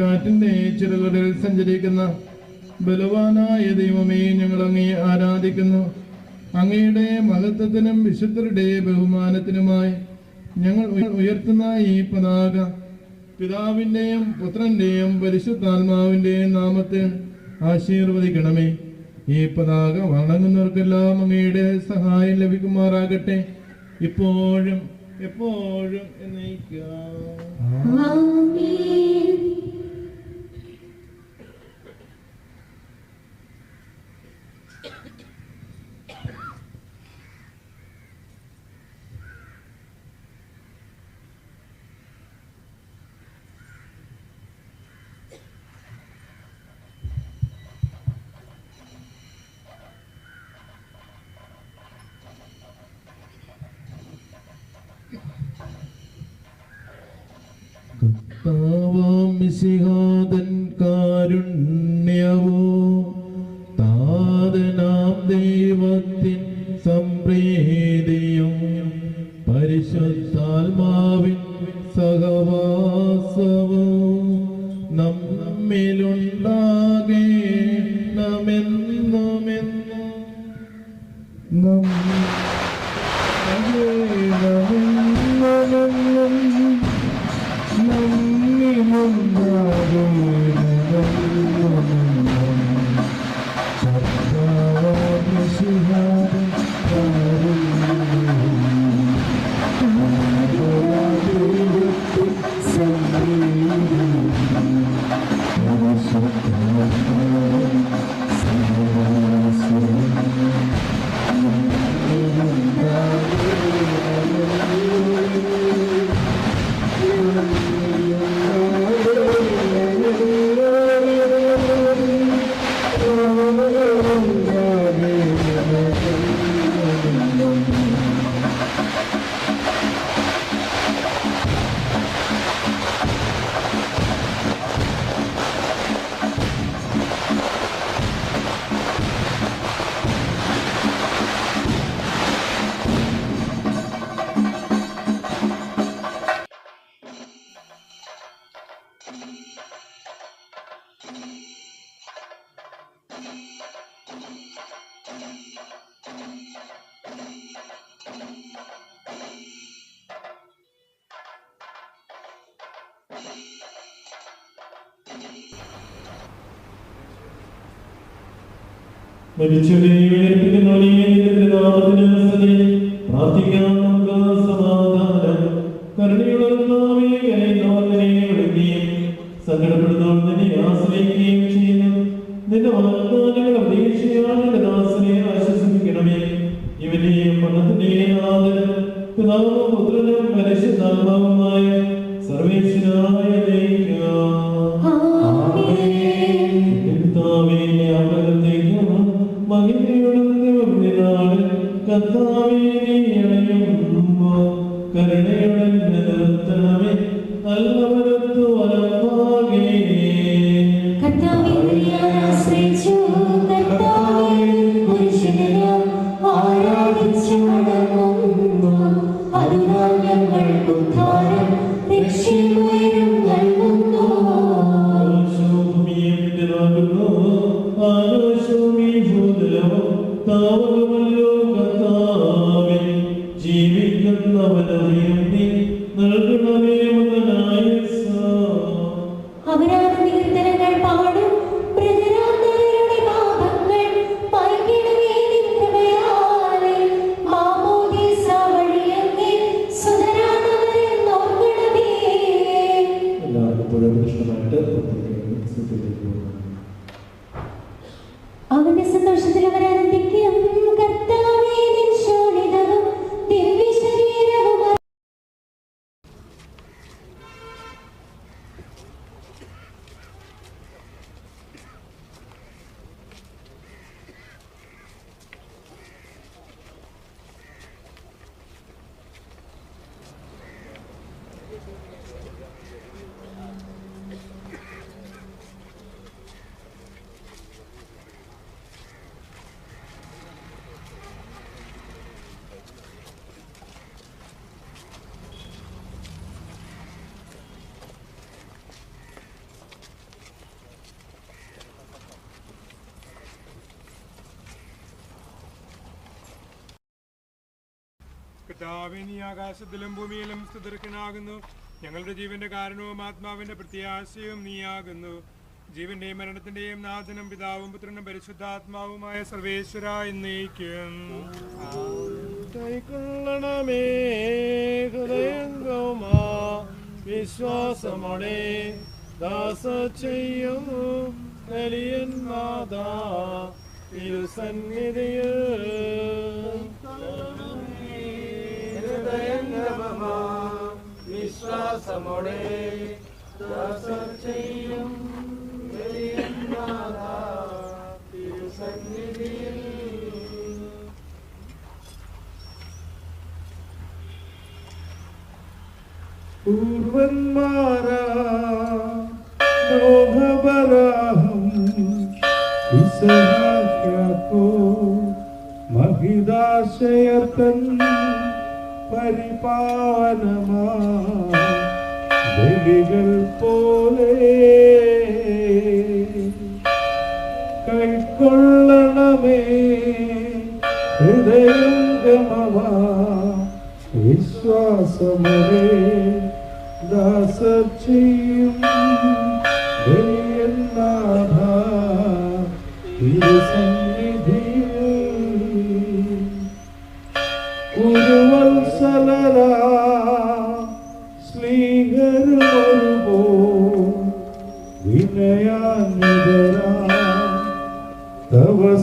കാറ്റിന്റെ ചിറകുകളിൽ സഞ്ചരിക്കുന്ന ബലവാനായ ദൈവമേ ഞങ്ങൾ അങ്ങേ ആരാധിക്കുന്നു. അങ്ങയുടെ മഹത്വത്തിനും വിശുദ്ധരുടെ ബഹുമാനത്തിനുമായി ഞങ്ങൾ ഉയർത്തുന്ന ഈ പതാക പിതാവിന്റെയും പുത്രന്റെയും പരിശുദ്ധാത്മാവിന്റെയും നാമത്തിൽ ആശീർവദിക്കണമേ. ഈ പതാക വണങ്ങുന്നവർക്കെല്ലാം അങ്ങയുടെ സഹായം ലഭിക്കുമാറാകട്ടെ. ഇപ്പോഴും എപ്പോഴും എന്നേക്കാം ആമേൻ കർത്താവാം മിശിഹാതൻ കാരുണ്യവോ താതനാം ദൈവത്തിൻ സംപ്രീതിയും പരിശുദ്ധാത്മാവിൻ സഹവാസവും നമ്മിലുണ്ടാകേണമെന്നുമെന്നും നമ്മിലുണ്ടാകേണമെന്നും മരിച്ചവരെ ഉയർപ്പിക്കുന്നവനെ നിന്റെ നാമത്തിന് സ്തുതി. പ്രാർത്ഥിക്കാം നമുക്ക് സമാധാനം കരുണയുള്ള കർത്താവേ, കരയുന്നവർ നിന്നെ വിളിക്കുകയും സങ്കടപ്പെടുന്നവർ നിന്നെ ആശ്രയിക്കുകയും ചെയ്യുന്നു. നിന്റെ വാഗ്ദാനങ്ങളുടെ പ്രതീക്ഷയാൽ നിന്റെ ദാസനെ ആശ്വസിപ്പിക്കണമേ. ഇവന്റെയും മരണത്തിന്റെയും നാഥന് പിതാവും പുത്രനും പരിശുദ്ധാത്മാവുമായ കർത്താവേ നീ ആകാശത്തിലും ഭൂമിയിലും സ്തുതർക്കനാകുന്നു. ഞങ്ങളുടെ ജീവന്റെ കാരണവും ആത്മാവിന്റെ പ്രത്യാശയും നീയാകുന്നു. ജീവന്റെയും മരണത്തിന്റെയും നാഥനും പിതാവും പുത്രനും പരിശുദ്ധാത്മാവുമായ സർവേശ്വര എന്നേക്കും. വിശ്വാസമോടെ വിശ്വാസമോടെ ചെയ്യും. തിരുസന്നിധിയിൽ. പൂർവന്മാരാ ലോഹബരാഹം ഇസഹാക്യാക്കോ മഹിതാശയത്തൻ ബലികൾ പോലെ കൈക്കൊള്ളണമേ ഹൃദയം ഗമവാ വിശ്വാസമേ ബലിയന്നാഥ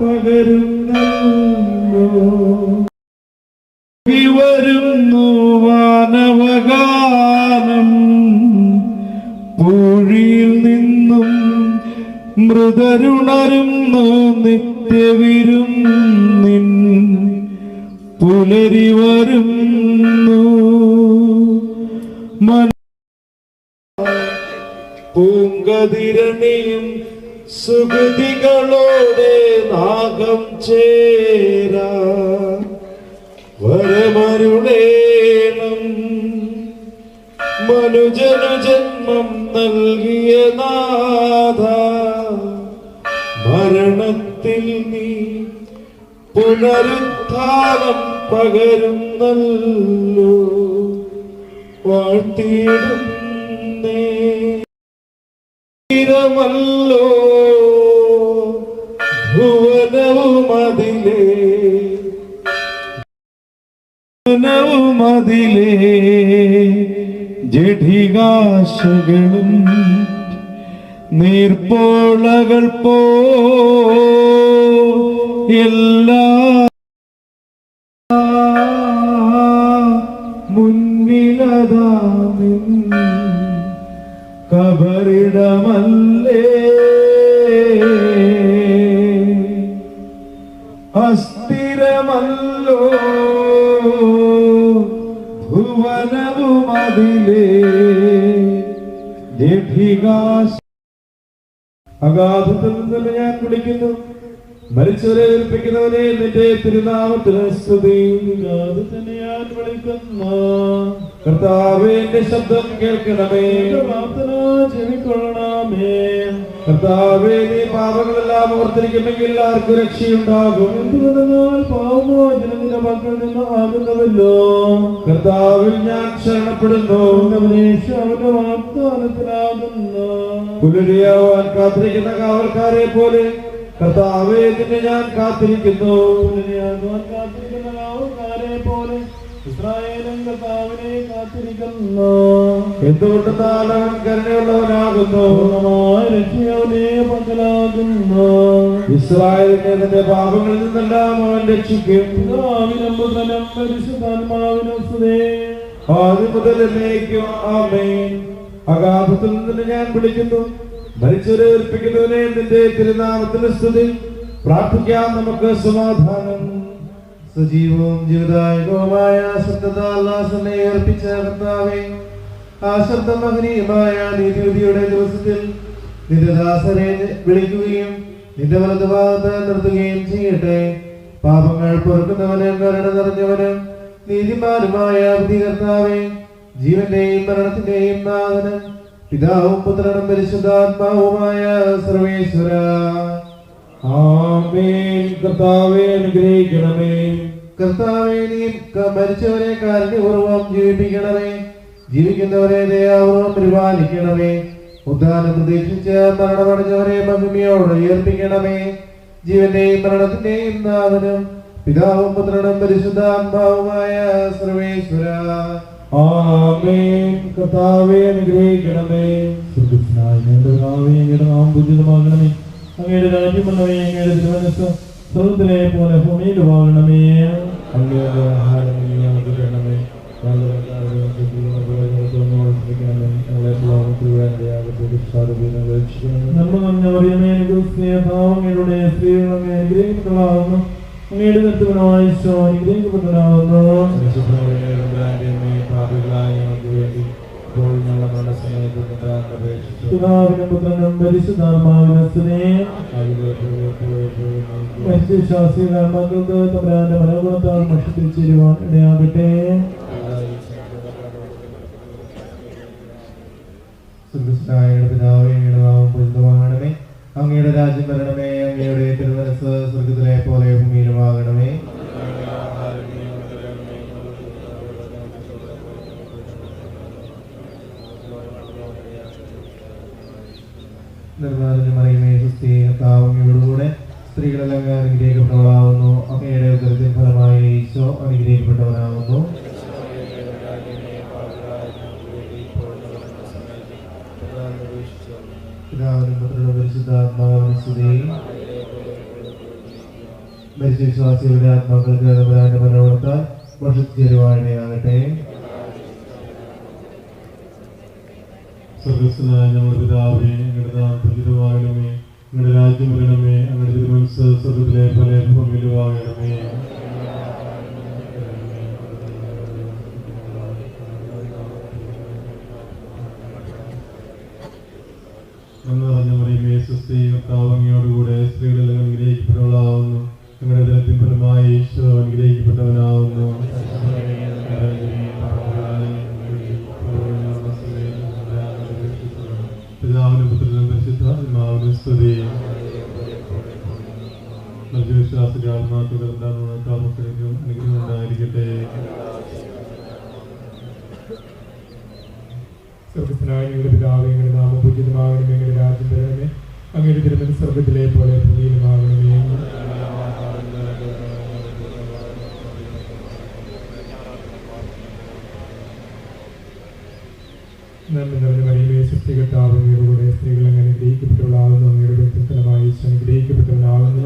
പകരുന്നല്ലോ. വരുന്നു വാനവഗാനം. പൂഴിയിൽ നിന്നും മൃതരുണരുന്നു നിത്യവിരുന്നിൻ പുലരി വരുന്നു പൂങ്കതിരണിയും സുഗതികളോടെ നാഗം ചേരാ. വരമരുളേണം. മനുജനു ജന്മം നൽകിയ നാഥ. മരണത്തിൽ നീ പുനരുത്ഥാനം പകരുന്നല്ലോ. വാഴ്ത്തിയിടുന്നേ. ീരമല്ലോ ഭുവനവുമതിലേ ഭുവനവുമതിലേ ജഡികാശകളും നീർപ്പോളകൾ പോ. എല്ലാ അഗാധത്തിൽ നിന്ന് ഞാൻ വിളിക്കുന്നു. മരിച്ചവരെ ഏൽപ്പിക്കുന്നവനെ നിന്റെ തിരുനാമത്തിന് സ്തുതി തന്നെ ഞാൻ വിളിക്കുന്നു കർത്താവേ എന്റെ ശബ്ദം കേൾക്കണമേ. പ്രാർത്ഥന ചെവിക്കൊള്ളണമേ. കർത്താവേ നീ പാപങ്ങളെല്ലാം ഓർത്തിരിക്കുമെങ്കിൽ ആർക്കും രക്ഷയുണ്ടാകും. എന്തുകൊണ്ടെന്നാൽ പാവമോചനത്തിന്റെ മക്കളിൽ നിന്ന് ആകുന്നവല്ലോ കർത്താവിൽ ഞാൻ ശരണപ്പെടുന്നു. അവന്റെ വാഗ്ദാനത്തിലാകുന്നു. പുലരിയാവാൻ കാത്തിരിക്കുന്ന കാവൽക്കാരെ പോലെ കർത്താവേ നിന്നെ ഞാൻ കാത്തിരിക്കുന്നു. ഞാൻ കാത്തിരിക്കുന്ന കാവൽക്കാരെ പോലെ ഇസ്രായേലും കർത്താവിനെ കാത്തിരിക്കുന്നു. എന്തുകൊണ്ടെന്നാൽ അവൻ കരുണയുള്ളവനാകുന്നു രക്ഷയവനെ പങ്കലാകുന്നു ഇസ്രായേലിനെ നിന്റെ പാപങ്ങളിൽ നിന്നെല്ലാം അവൻ രക്ഷിക്കും. പിതാവിനും പരിശുദ്ധാത്മാവിനും സ്തുതി ആദ്യം മുതൽ എന്നേക്കും ആമേൻ. അഗാധത്തിൽ നിന്ന് ഞാൻ വിളിക്കുന്നു. മരിച്ചവരെ ഏൽപ്പിക്കുന്നവനെ നിന്റെ തിരുനാമത്തിന് സ്തുതി. പ്രാർത്ഥിക്കാം നമുക്ക് സമാധാനം. സജീവവും ജീവിതായകവുമായ ശബ്ദത്താലാസനെ ഏർപ്പിച്ച കർത്താവേ ആ ശബ്ദം മഹനീയമായ നീതിയുടെ ദിവസത്തിൽ നിന്റെ ദാസനെ വിളിക്കുകയും നിന്റെ വലതുഭാഗത്ത് നിർത്തുകയും ചെയ്യട്ടെ. പാപങ്ങൾ പൊറുക്കുന്നവനും കരുണ നിറഞ്ഞവനും നീതിമാനുമായ കർത്താവേ ജീവന്റെയും മരണത്തിന്റെയും നാഥനും പിതാവും പുത്രനും പരിശുദ്ധാത്മാവുമായ സർവേശ്വര. ആമേൻ. കർത്താവെ അനുഗ്രഹിക്കണമേ. കർത്താവെ നീ മരിച്ചവരെ കാരുണ്യപൂർവം ജീവിപ്പിക്കണമേ. ജീവിക്കുന്നവരെ ദയാപൂർവം പരിപാലിക്കണമേ. ഉദ്ധാനം പ്രതീക്ഷിച്ച് മരണമടഞ്ഞവരെ മഹിമയോടെ ഉയർപ്പിക്കണമേ ജീവന്റെയും മരണത്തിന്റെയും നാഥനും പിതാവും പുത്രനും പരിശുദ്ധാത്മാവുമായ സർവേശ്വര. കർത്താവെ അനുഗ്രഹിക്കണമേ. കർത്താവേ, അങ്ങയുടെ നാമം പൂജിതമാകണമേ. അങ്ങയുടെ രാജ്യം വന്നവേ അങ്ങയുടെ തിരുവനസ് സ്വർഗത്തിലെ പോലെ ഭൂമിയിലുമാകണമേ അങ്ങയുടെ ആഹാരം ഞങ്ങൾക്ക് തരണമേ. ഞങ്ങളുടെ കർത്താവേ, ഞങ്ങൾക്ക് ജീവനും പ്രയോജനവും ഓർമ്മിപ്പിക്കണമേ. പിതാവിനും പുത്രനും പരിശുദ്ധാത്മാവിനും മനുഷ്യശാസ്ത്രീയർക്ക് തമ്പുരാന്റെ മനോഗുണത്താൽ മഷത്തിൽ ചേരുവാൻ ഇടയാകട്ടെ. പിതാവേ നാമം പൂജിതമാകണമേ അങ്ങയുടെ രാജ്യം വരണമേ അങ്ങയുടെ തിരുമനസ് സ്വർഗത്തിലെ പോലെ ഭൂമിയിലുമാകണമേ. മരിച്ച വിശ്വാസികളുടെ ആത്മാക്കൾക്ക് തമ്പുരാന്റെ മനോഹരത്താൽ വർഷത്തിരുവാഴയാകട്ടെ സ്വർഗസ്നായ ഞങ്ങളുടെ പിതാവേ ഞങ്ങളുടെ നാം അങ്ങയുടെ രാജ്യം വരണമേ ഞങ്ങളുടെ തിരുമനസ് സ്വർഗത്തിലെ പോലെ ഭൂമിയിലുമാകണമേ എന്ന് പറഞ്ഞ മറിയമേ സ്ത്രീകളെല്ലാം അനുഗ്രഹിക്കപ്പെട്ടവളാവുന്നു ഞങ്ങളുടെ പിതാവേ ഞങ്ങളുടെ രാജ്യം തരണമേ പോലെ ഭൂമിയിലുമാകണമേ നന്മ നിറഞ്ഞ മറിയമേ സൃഷ്ടികർത്താവ് അങ്ങയുടെ സ്ത്രീകൾ അങ്ങനെ അനുഗ്രഹിക്കപ്പെട്ടവളാകുന്നു അങ്ങയുടെ വ്യക്തിഫലമായി അനുഗ്രഹിക്കപ്പെട്ടവനാകുന്നു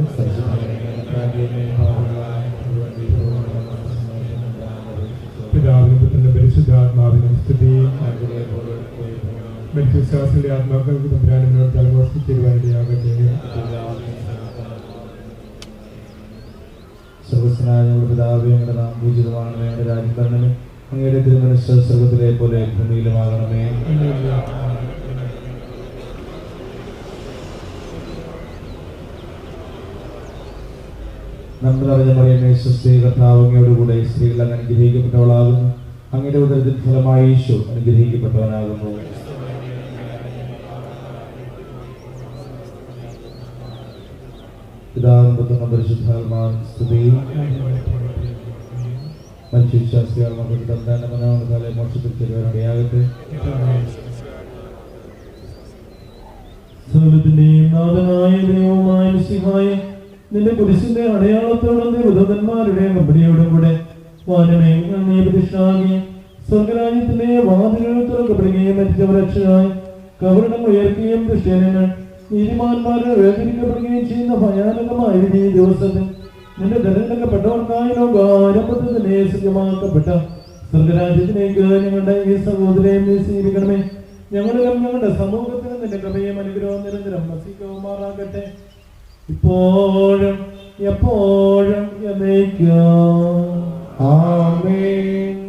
പിതാവിനും പുത്രനും പരിശുദ്ധാത്മാവിനും സ്തുതി. മനുഷ്യവിശ്വാസികളുടെ ആത്മാക്കൾക്ക് തമ്പുരാനോട് തലമോഷിച്ചിരുവാനിടയാകട്ടെ സർവസ്നായ പിതാവേ ഞങ്ങളുടെ നാം പൂജിതമാണ്. ഞങ്ങളുടെ രാജ്യം തന്നെ അങ്ങയുടെ തിരുമനസ് സ്വർഗത്തിലെ പോലെ ഭൂമിയിലുമാകണമേ കൂടെ സ്ത്രീകൾ അനുഗ്രഹിക്കപ്പെട്ടവളാകുന്നു. അങ്ങയുടെ ഉദരത്തിൽ ഫലമായി ഈശോ അനുഗ്രഹിക്കപ്പെട്ടവനാകുന്നു. പരിശുദ്ധാത്മാവിനും സ്തുതിയും മനുഷ്യവിശ്വാസികൾ മക്കൾക്ക് തമ്മിലാണ് മനോഹരകാലെ മോക്ഷത്തിൽ സകലത്തിന്റെയും നാഥനായ ദൈവമായ മിശിഹായ നിന്റെ കുരിശിന്റെ അടയാളത്തോടും ദൈവദൂതന്മാരുടെ കമ്പനിയോടും കൂടെ വാനമേ നന്ദി പ്രതിഷ്ഠാകി സ്വർഗരാജ്യത്തിന്റെ വാതിലുകൾ തുറക്കപ്പെടുകയും മരിച്ചവരക്ഷരായി കവരണം ഉയർക്കുകയും ക്രിസ്ത്യാനികൾ നീതിമാന്മാരെ വേദനിക്കപ്പെടുകയും ചെയ്യുന്ന ഭയാനകമായ ഈ ദിവസത്തിൽ നിന്റെ തിരഞ്ഞെടുക്കപ്പെട്ടവർക്കായി ലോകാരംഭത്തിൽ തന്നെ സജ്ജമാക്കപ്പെട്ട സ്വർഗരാജ്യത്തിലേക്ക് ഞങ്ങളുടെ ഈ സഹോദരയും നീ സ്വീകരിക്കണമേ. ഞങ്ങളിലും ഞങ്ങളുടെ സമൂഹത്തിലും നിന്റെ കൃപയും അനുഗ്രഹവും നിരന്തരം വസിക്കുമാറാകട്ടെ. ഇപ്പോഴും എപ്പോഴും എന്നേക്കും. ആമേൻ.